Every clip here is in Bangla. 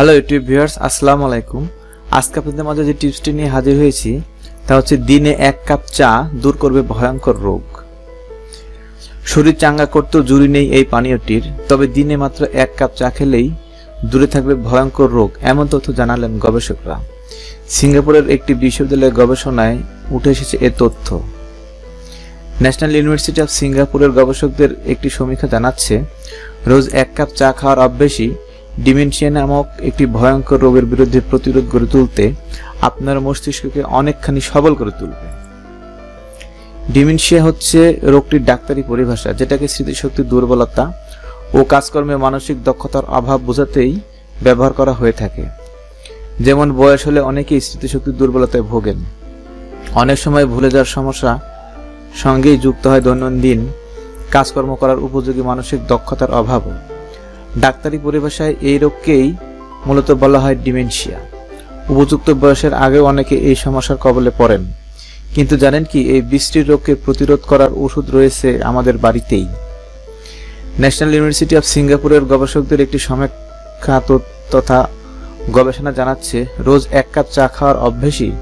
হ্যালো ইউটিউব ভিউয়ার্স আসসালামু আলাইকুম। আজকে আপনাদের মাঝে যে টিপসটি নিয়ে হাজির হয়েছি, তা হচ্ছে দিনে এক কাপ চা দূর করবে ভয়ঙ্কর রোগ। শরীর চাঙ্গা করতেও জুড়ি নেই এই পানীয়টির, তবে দিনে মাত্র এক কাপ চা খেলেই দূরে থাকবে ভয়ঙ্কর রোগ, এমন তথ্য জানালেন গবেষকরা। সিঙ্গাপুরের একটি বিশ্ববিদ্যালয়ের গবেষণায় উঠে এসেছে এ তথ্য। ন্যাশনাল ইউনিভার্সিটি অফ সিঙ্গাপুরের গবেষকদের একটি সমীক্ষা জানাচ্ছে, রোজ এক কাপ চা খাওয়ার অভ্যেসই ডিমেনশিয়া নামক একটি ভয়ঙ্কর রোগের বিরুদ্ধে প্রতিরোধ গড়ে তুলতে আপনার মস্তিষ্ককে অনেকখানি সবল করে তুলবে। ডিমেনশিয়া হচ্ছে রোগটির ডাক্তারি পরিভাষা, যেটাকে স্মৃতিশক্তির দুর্বলতা ও কাজকর্মে মানসিক দক্ষতার অভাব বোঝাতেই ব্যবহার করা হয়ে থাকে। যেমন বয়স হলে অনেকেই স্মৃতিশক্তির দুর্বলতায় ভোগেন। অনেক সময় ভুলে যাওয়ার সমস্যা সঙ্গেই যুক্ত হয় দৈনন্দিন কাজকর্ম করার উপযোগী মানসিক দক্ষতার অভাবও। ডাক্তারি পরিভাষায় এই রোগকেই মূলত বলা হয় ডিমেনশিয়া। উপযুক্ত বয়সের আগেও অনেকে এই সমস্যার কবলে পড়েন। কিন্তু জানেন কি, এই বৃষ্টির রোগকে প্রতিরোধ করার ওষুধ রয়েছে আমাদের বাড়িতেই। ন্যাশনাল ইউনিভার্সিটি অফ সিঙ্গাপুরের গবেষকদের একটি সমীক্ষা তথা গবেষণা জানাচ্ছে, রোজ এক কাপ চা খাওয়ার অভ্যেসই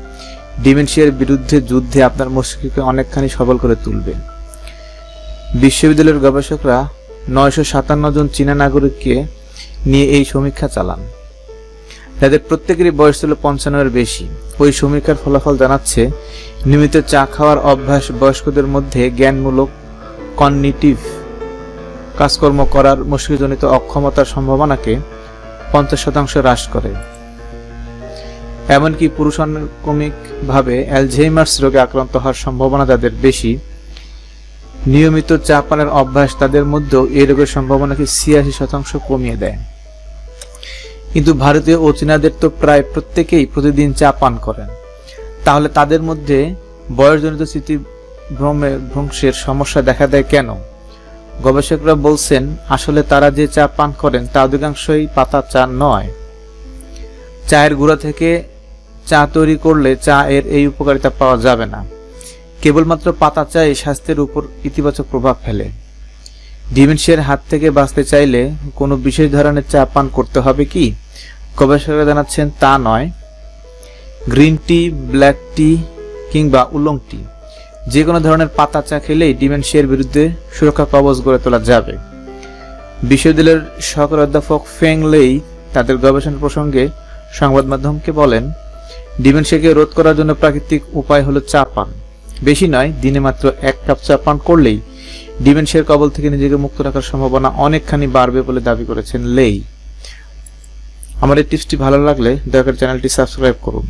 ডিমেনশিয়ার বিরুদ্ধে যুদ্ধে আপনার মস্তিষ্ককে অনেকখানি সবল করে তুলবে। বিশ্ববিদ্যালয়ের গবেষকরা নয়শো সাতান্ন জন চীনা নাগরিককে নিয়ে এই সমীক্ষা চালান। তাদের প্রত্যেকেরই বয়স ছিল পঞ্চান্নের বেশি। ওই সমীক্ষার ফলাফল জানাচ্ছে, নিয়মিত চা খাওয়ার অভ্যাস বয়স্কদের মধ্যে জ্ঞানমূলক, কগনিটিভ কাজকর্ম করার মুশকিলজনিত অক্ষমতার সম্ভাবনাকে পঞ্চাশ শতাংশ হ্রাস করে। এমনকি পুরুষানুক্রমিক ভাবে অ্যালঝেইমার্স রোগে আক্রান্ত হওয়ার সম্ভাবনা যাদের বেশি। নিয়মিত চা পানের অভ্যাস তাদের মধ্যেও এই রোগের সম্ভাবনাকে ছিয়াশি শতাংশ কমিয়ে দেয়। কিন্তু ভারতীয় ও চীনাদের তো প্রায় প্রত্যেকেই প্রতিদিন চা পান করেন। তাহলে তাদের মধ্যে বয়সজনিত স্মৃতি ভ্রমে ভ্রংশের সমস্যা দেখা দেয় কেন? গবেষকরা বলছেন, আসলে তারা যে চা পান করেন তা অধিকাংশই পাতা চা নয়। চায়ের গুঁড়া থেকে চা তৈরি করলে চা এর এই উপকারিতা পাওয়া যাবে না। কেবলমাত্র পাতা চাই স্বাস্থ্যের উপর ইতিবাচক প্রভাব ফেলে। ডিমেনশিয়ার হাত থেকে বাঁচতে চাইলে কোনো বিশেষ ধরনের চা পান করতে হবে কি? গবেষকরা জানাচ্ছেন তা নয়। গ্রিন টি, ব্ল্যাক টি কিংবা উলং টি যে কোনো ধরনের পাতা চা খেলেই ডিমেনশিয়ার বিরুদ্ধে সুরক্ষা কবচ গড়ে তোলা যাবে। বিশ্ববিদ্যালয়ের সহকারী অধ্যাপক ফেং লেই তাদের গবেষণা প্রসঙ্গে সংবাদ মাধ্যমকে বলেন, ডিমেনশিয়াকে রোধ করার জন্য প্রাকৃতিক উপায় হলো চা পান। বেশি নয়, দিনে মাত্র এক কাপ চা পান করলেই ডিমেনশিয়ার কবল থেকে নিজেকে মুক্ত রাখার সম্ভাবনা অনেকখানি বাড়বে বলে দাবি করেছেন লেই। আমার এই টিপসটি ভালো লাগলে দয়া করে চ্যানেলটি সাবস্ক্রাইব করুন।